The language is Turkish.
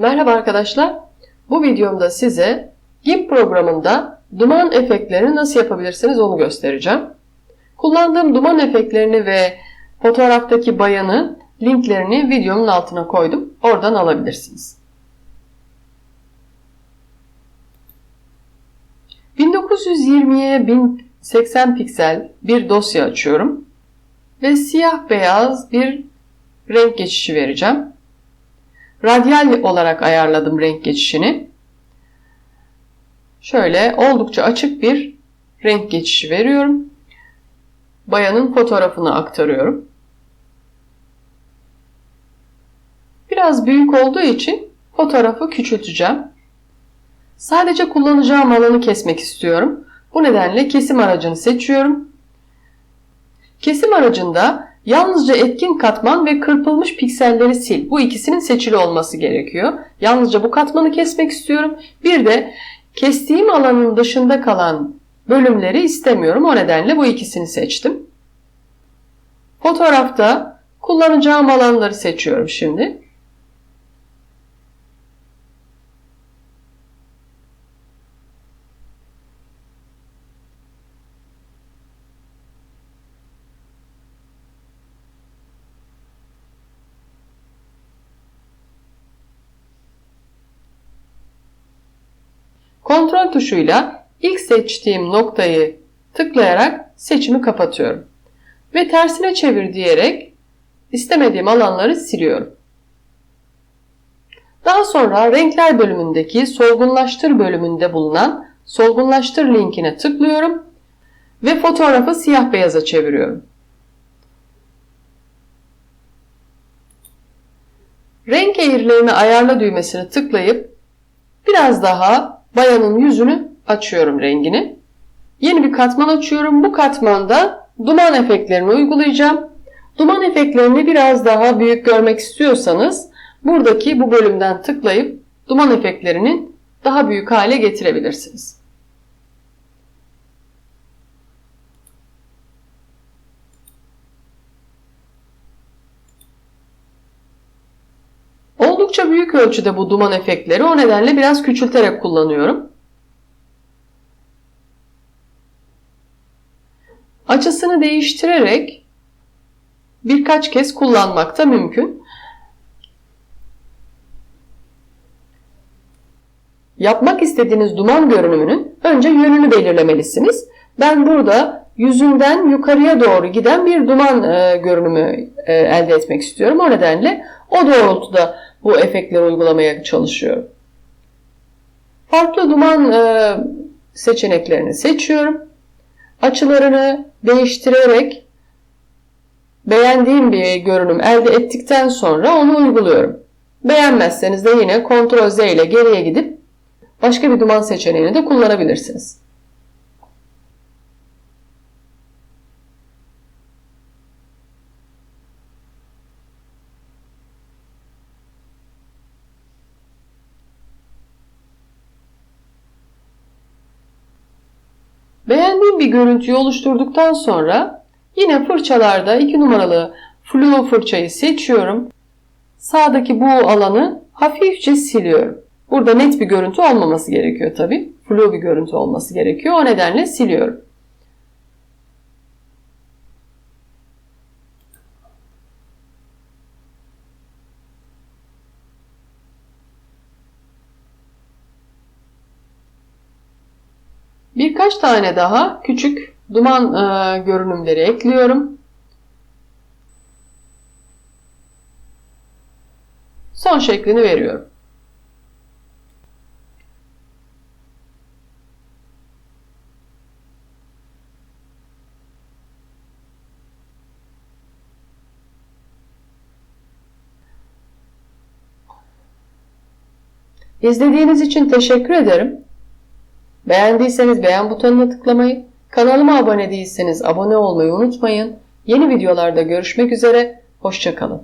Merhaba arkadaşlar. Bu videomda size GIMP programında duman efektlerini nasıl yapabilirsiniz onu göstereceğim. Kullandığım duman efektlerini ve fotoğraftaki bayanın linklerini videomun altına koydum. Oradan alabilirsiniz. 1920'ye 1080 piksel bir dosya açıyorum ve siyah beyaz bir renk geçişi vereceğim. Radyal olarak ayarladım renk geçişini. Şöyle oldukça açık bir renk geçişi veriyorum. Bayanın fotoğrafını aktarıyorum. Biraz büyük olduğu için fotoğrafı küçülteceğim. Sadece kullanacağım alanı kesmek istiyorum. Bu nedenle kesim aracını seçiyorum. Kesim aracında yalnızca etkin katman ve kırpılmış pikselleri sil. Bu ikisinin seçili olması gerekiyor. Yalnızca bu katmanı kesmek istiyorum. Bir de kestiğim alanın dışında kalan bölümleri istemiyorum. O nedenle bu ikisini seçtim. Fotoğrafta kullanacağım alanları seçiyorum şimdi. Kontrol tuşuyla ilk seçtiğim noktayı tıklayarak seçimi kapatıyorum. Ve tersine çevir diyerek istemediğim alanları siliyorum. Daha sonra renkler bölümündeki solgunlaştır bölümünde bulunan solgunlaştır linkine tıklıyorum ve fotoğrafı siyah beyaza çeviriyorum. Renk eğrilerini ayarla düğmesini tıklayıp biraz daha bayanın yüzünü açıyorum rengini. Yeni bir katman açıyorum. Bu katmanda duman efektlerini uygulayacağım. Duman efektlerini biraz daha büyük görmek istiyorsanız buradaki bu bölümden tıklayıp duman efektlerinin daha büyük hale getirebilirsiniz. Oldukça büyük ölçüde bu duman efektleri o nedenle biraz küçülterek kullanıyorum. Açısını değiştirerek birkaç kez kullanmak da mümkün. Yapmak istediğiniz duman görünümünün önce yönünü belirlemelisiniz. Ben burada yüzünden yukarıya doğru giden bir duman e, görünümü e, elde etmek istiyorum. O nedenle o doğrultuda bu efektleri uygulamaya çalışıyorum. Farklı duman e, seçeneklerini seçiyorum. Açılarını değiştirerek beğendiğim bir görünüm elde ettikten sonra onu uyguluyorum. Beğenmezseniz de yine Ctrl Z ile geriye gidip başka bir duman seçeneğini de kullanabilirsiniz. Beğendiğim bir görüntüyü oluşturduktan sonra yine fırçalarda 2 numaralı flu fırçayı seçiyorum. Sağdaki bu alanı hafifçe siliyorum. Burada net bir görüntü olmaması gerekiyor tabi. Flu bir görüntü olması gerekiyor. O nedenle siliyorum. Birkaç tane daha küçük duman e, görünümleri ekliyorum. Son şeklini veriyorum. İzlediğiniz için teşekkür ederim. Beğendiyseniz beğen butonuna tıklamayı, kanalıma abone değilseniz abone olmayı unutmayın. Yeni videolarda görüşmek üzere, hoşçakalın.